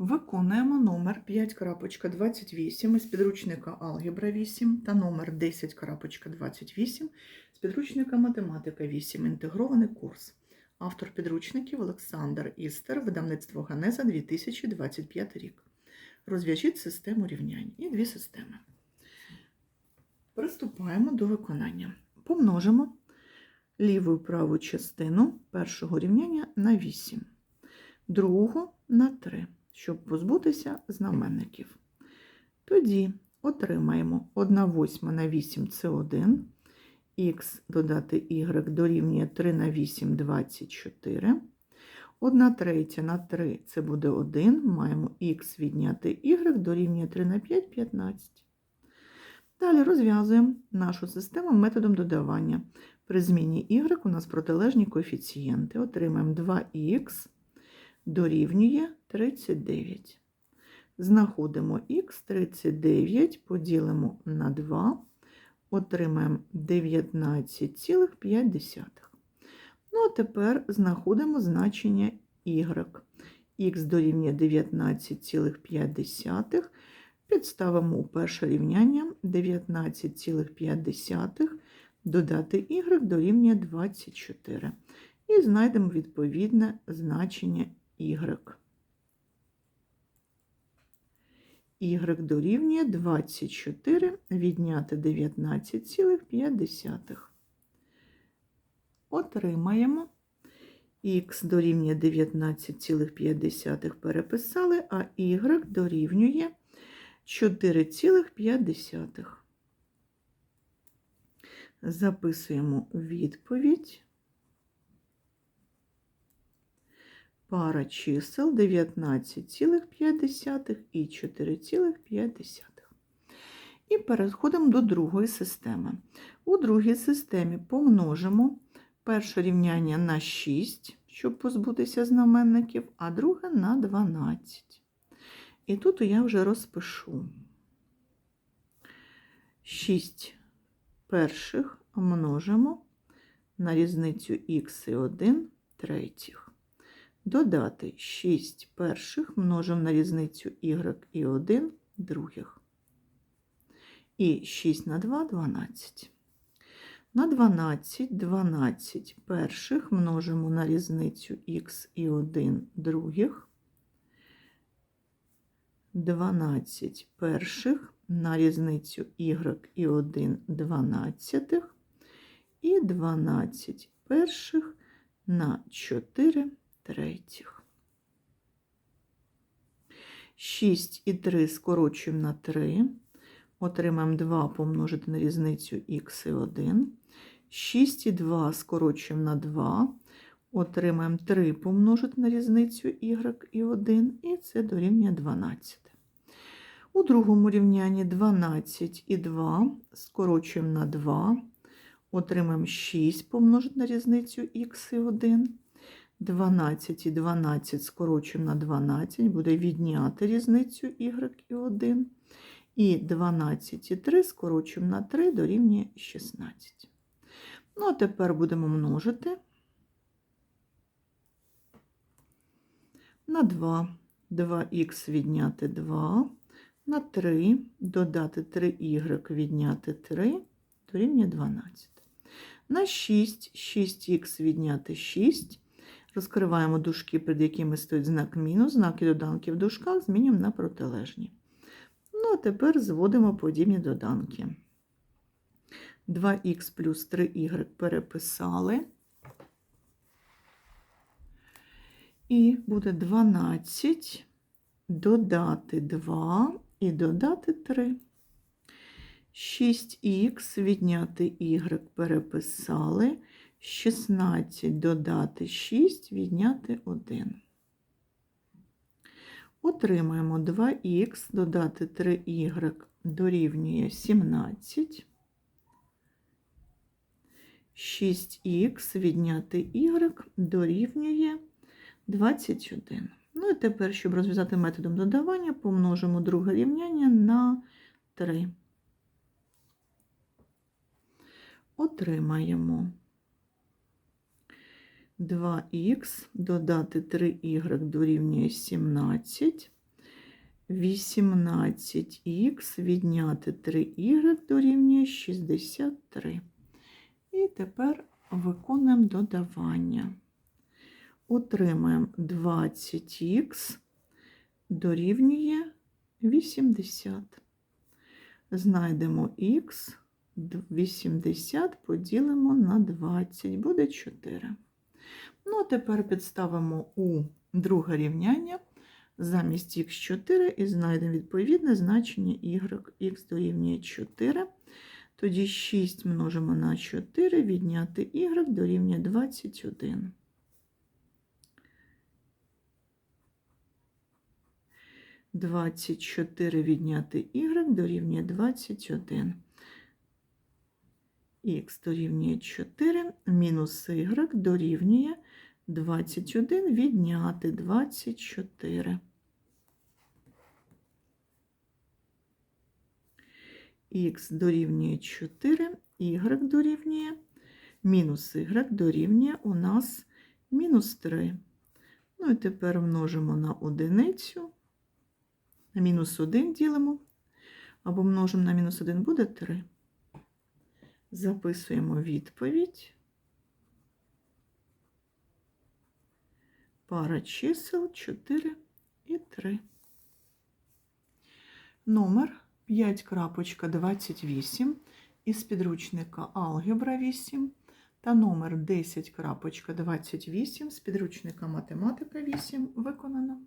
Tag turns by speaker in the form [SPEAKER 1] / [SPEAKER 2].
[SPEAKER 1] Виконуємо номер 5.28 із підручника Алгебра 8 та номер 10.28 з підручника Математика 8. Інтегрований курс. Автор підручників Олександр Істер, видавництво Ганеза 2025 рік. Розв'яжіть систему рівнянь і дві системи. Приступаємо до виконання. Помножимо ліву і праву частину першого рівняння на 8, другого на 3 щоб позбутися знаменників. Тоді отримаємо 1 восьма на 8 це 1, х додати y дорівнює 3 на 8 24. 1 третя на 3 це буде 1, маємо х відняти y дорівнює 3 на 5 15. Далі розв'язуємо нашу систему методом додавання. При зміні y у нас протилежні коефіцієнти. Отримаємо 2х дорівнює 39. Знаходимо х 39, поділимо на 2, отримаємо 19,5. Ну, а тепер знаходимо значення y. х дорівнює 19,5. Підставимо у перше рівняння 19,5 додати y дорівнює 24. І знайдемо відповідне значення y. y дорівнює 24 відняти 19,5. Отримаємо х дорівнює 19,5 переписали, а y дорівнює 4,5. Записуємо відповідь. Пара чисел 19,5 і 4,5. І переходимо до другої системи. У другій системі помножимо перше рівняння на 6, щоб позбутися знаменників, а друге на 12. І тут я вже розпишу 6 перших множимо на різницю х і 1 третіх. Додати 6 перших множимо на різницю y і 1 других. І 6 на 2 12. На 12 12 перших множимо на різницю х і 1 других. 12 перших на різницю y і 1 дванадцятих. І 12 перших на 4 третіх. 6 і 3 скорочуємо на 3. Отримаємо 2 помножити на різницю х і 1. 6 і 2 скорочуємо на 2. Отримаємо 3 помножити на різницю y і 1, і це дорівнює 12. У другому рівнянні 12 і 2 скорочуємо на 2. Отримаємо 6 помножити на різницю х і 1. 12 і 12 скорочуємо на 12, буде відняти різницю y і 1. І 12 і 3 скорочуємо на 3 дорівнює 16. Ну, а тепер будемо множити на 2. 2х відняти 2, на 3, додати 3y відняти 3, дорівнює 12. На 6, 6х відняти 6. Розкриваємо дужки, перед якими стоїть знак мінус, знаки доданки в дужках змінюємо на протилежні. Ну, а тепер зводимо подібні доданки. 2х плюс 3y переписали. І буде 12 додати 2 і додати 3. 6х відняти y переписали. 16 додати 6, відняти 1. Отримаємо 2х, додати 3y дорівнює 17. 6х відняти y дорівнює 21. Ну і тепер, щоб розв'язати методом додавання, помножимо друге рівняння на 3. Отримаємо 2х додати 3y дорівнює 17. 18х відняти 3y дорівнює 63. І тепер виконуємо додавання. Отримаємо 20х дорівнює 80. Знайдемо х, 80 поділимо на 20, буде 4. Ну, а тепер підставимо у друге рівняння замість х4 і знайдемо відповідне значення y. х дорівнює 4. Тоді 6 множимо на 4, відняти y дорівнює 21. Двадцять чотири відняти y дорівнює 21. Х дорівнює 4, мінус y дорівнює 21 відняти 24. Х дорівнює 4, y дорівнює, мінус y дорівнює у нас мінус 3. Ну і тепер множимо на одиницю, на мінус 1 ділимо, або множимо на мінус 1 буде 3. Записуємо відповідь. Пара чисел 4 і 3. Номер 5.28 із підручника Алгебра 8 та номер 10.28 з підручника Математика 8 виконано.